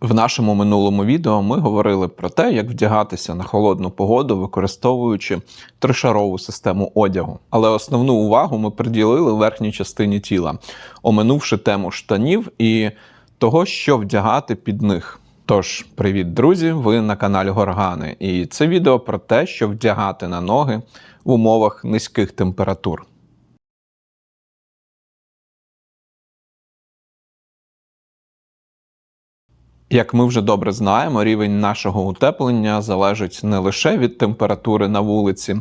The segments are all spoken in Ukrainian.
В нашому минулому відео ми говорили про те, як вдягатися на холодну погоду, використовуючи тришарову систему одягу. Але основну увагу ми приділили верхній частині тіла, оминувши тему штанів і того, що вдягати під них. Тож, привіт, друзі! Ви на каналі Горгани, і це відео про те, що вдягати на ноги в умовах низьких температур. Як ми вже добре знаємо, рівень нашого утеплення залежить не лише від температури на вулиці,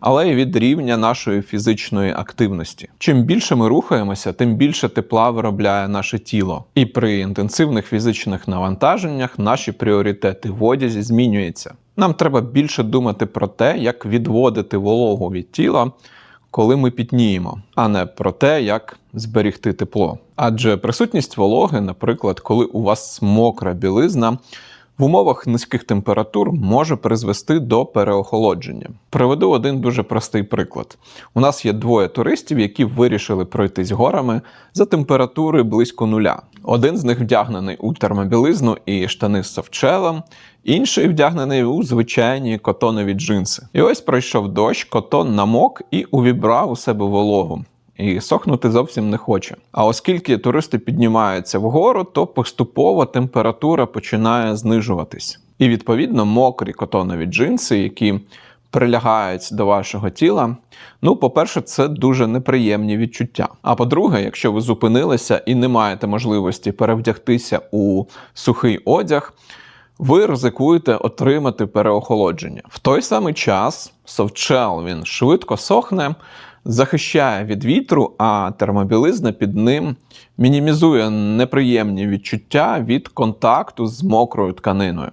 але й від рівня нашої фізичної активності. Чим більше ми рухаємося, тим більше тепла виробляє наше тіло. І при інтенсивних фізичних навантаженнях наші пріоритети в одязі змінюються. Нам треба більше думати про те, як відводити вологу від тіла, коли ми пітніємо, а не про те, як зберігти тепло. Адже присутність вологи, наприклад, коли у вас мокра білизна, в умовах низьких температур може призвести до переохолодження. Приведу один дуже простий приклад: у нас є двоє туристів, які вирішили пройтись горами за температури близько нуля. Один з них вдягнений у термобілизну і штани з софтшелем, інший вдягнений у звичайні котонові джинси. І ось пройшов дощ, котон намок і увібрав у себе вологу і сохнути зовсім не хоче. А оскільки туристи піднімаються вгору, то поступово температура починає знижуватись. І відповідно мокрі котонові джинси, які прилягають до вашого тіла. Ну, по-перше, це дуже неприємні відчуття. А по-друге, якщо ви зупинилися і не маєте можливості перевдягтися у сухий одяг. Ви ризикуєте отримати переохолодження. В той самий час софтшел він швидко сохне, захищає від вітру, а термобілизна під ним мінімізує неприємні відчуття від контакту з мокрою тканиною.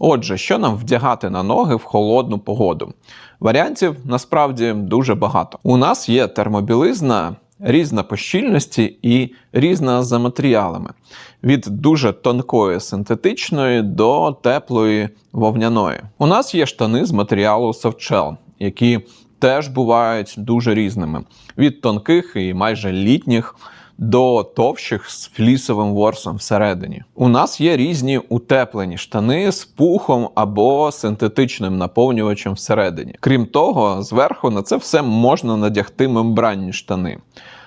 Отже, що нам вдягати на ноги в холодну погоду? Варіантів насправді дуже багато. У нас є термобілизна. Різна по щільності і різна за матеріалами від дуже тонкої синтетичної до теплої вовняної. У нас є штани з матеріалу софтшел, які теж бувають дуже різними: від тонких і майже літніх до товщих з флісовим ворсом всередині. У нас є різні утеплені штани з пухом або синтетичним наповнювачем всередині. Крім того, зверху на це все можна надягти мембранні штани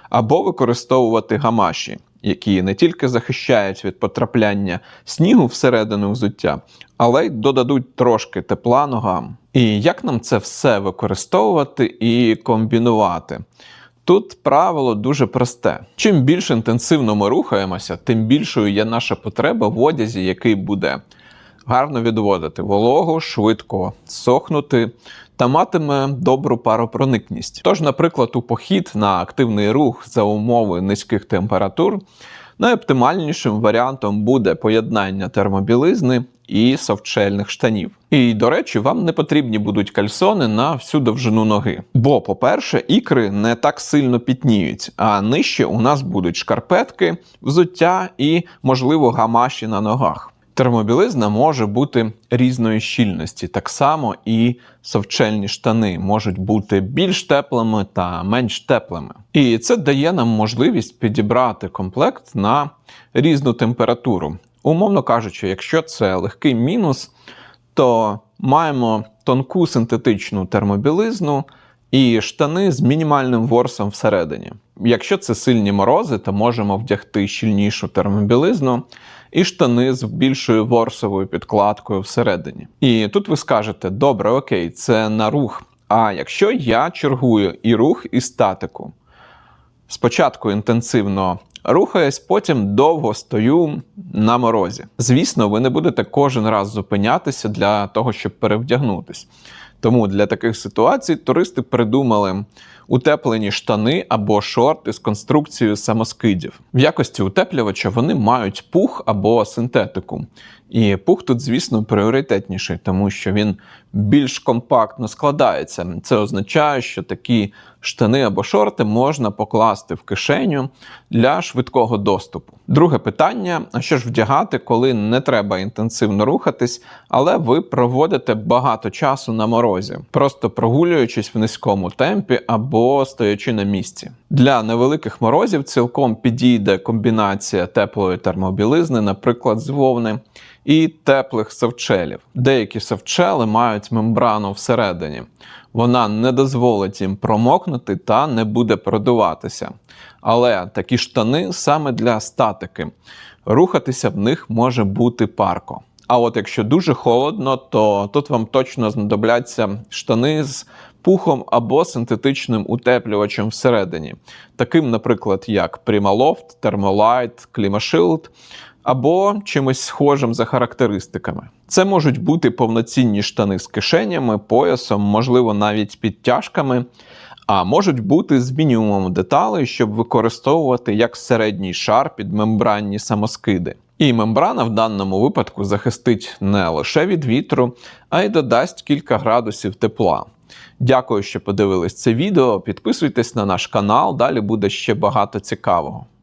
або використовувати гамаші. Які не тільки захищають від потрапляння снігу всередину взуття, але й додадуть трошки тепла ногам. І як нам це все використовувати і комбінувати? Тут правило дуже просте: чим більш інтенсивно ми рухаємося, тим більшою є наша потреба в одязі, який буде гарно відводити вологу, швидко сохнути та матиме добру паропроникність. Тож, наприклад, у похід на активний рух за умови низьких температур. Найоптимальнішим варіантом буде поєднання термобілизни і софтшельних штанів. І, до речі, вам не потрібні будуть кальсони на всю довжину ноги. Бо, по-перше, ікри не так сильно пітніють, а нижче у нас будуть шкарпетки, взуття і, можливо, гамаші на ногах. Термобілизна може бути різної щільності, так само і совчельні штани можуть бути більш теплими та менш теплими. І це дає нам можливість підібрати комплект на різну температуру. Умовно кажучи, якщо це легкий мінус, то маємо тонку синтетичну термобілизну і штани з мінімальним ворсом всередині. Якщо це сильні морози, то можемо вдягти щільнішу термобілизну і штани з більшою ворсовою підкладкою всередині. І тут ви скажете: добре, окей, це на рух. А якщо я чергую і рух, і статику, спочатку інтенсивно рухаюсь, потім довго стою на морозі. Звісно, ви не будете кожен раз зупинятися для того, щоб перевдягнутись. Тому для таких ситуацій туристи придумали утеплені штани або шорти з конструкцією самоскидів. В якості утеплювача вони мають пух або синтетику. І пух тут, звісно, пріоритетніший, тому що він більш компактно складається. Це означає, що такі штани або шорти можна покласти в кишеню для швидкого доступу. Друге питання: а що ж вдягати, коли не треба інтенсивно рухатись, але ви проводите багато часу на морозі, просто прогулюючись в низькому темпі або стоячи на місці. Для невеликих морозів цілком підійде комбінація теплої термобілизни, наприклад, з вовни, і теплих савчелів. Деякі савчели мають мембрану всередині. Вона не дозволить їм промокнути та не буде продуватися. Але такі штани саме для статики. Рухатися в них може бути парко. А от якщо дуже холодно, то тут вам точно знадобляться штани з пухом або синтетичним утеплювачем всередині, таким, наприклад, як Primaloft, Thermolite, ClimaShield, або чимось схожим за характеристиками. Це можуть бути повноцінні штани з кишенями, поясом, можливо, навіть підтяжками, а можуть бути з мінімумом деталей, щоб використовувати як середній шар під мембранні самоскиди. І мембрана в даному випадку захистить не лише від вітру, а й додасть кілька градусів тепла. Дякую, що подивились це відео. Підписуйтесь на наш канал, далі буде ще багато цікавого.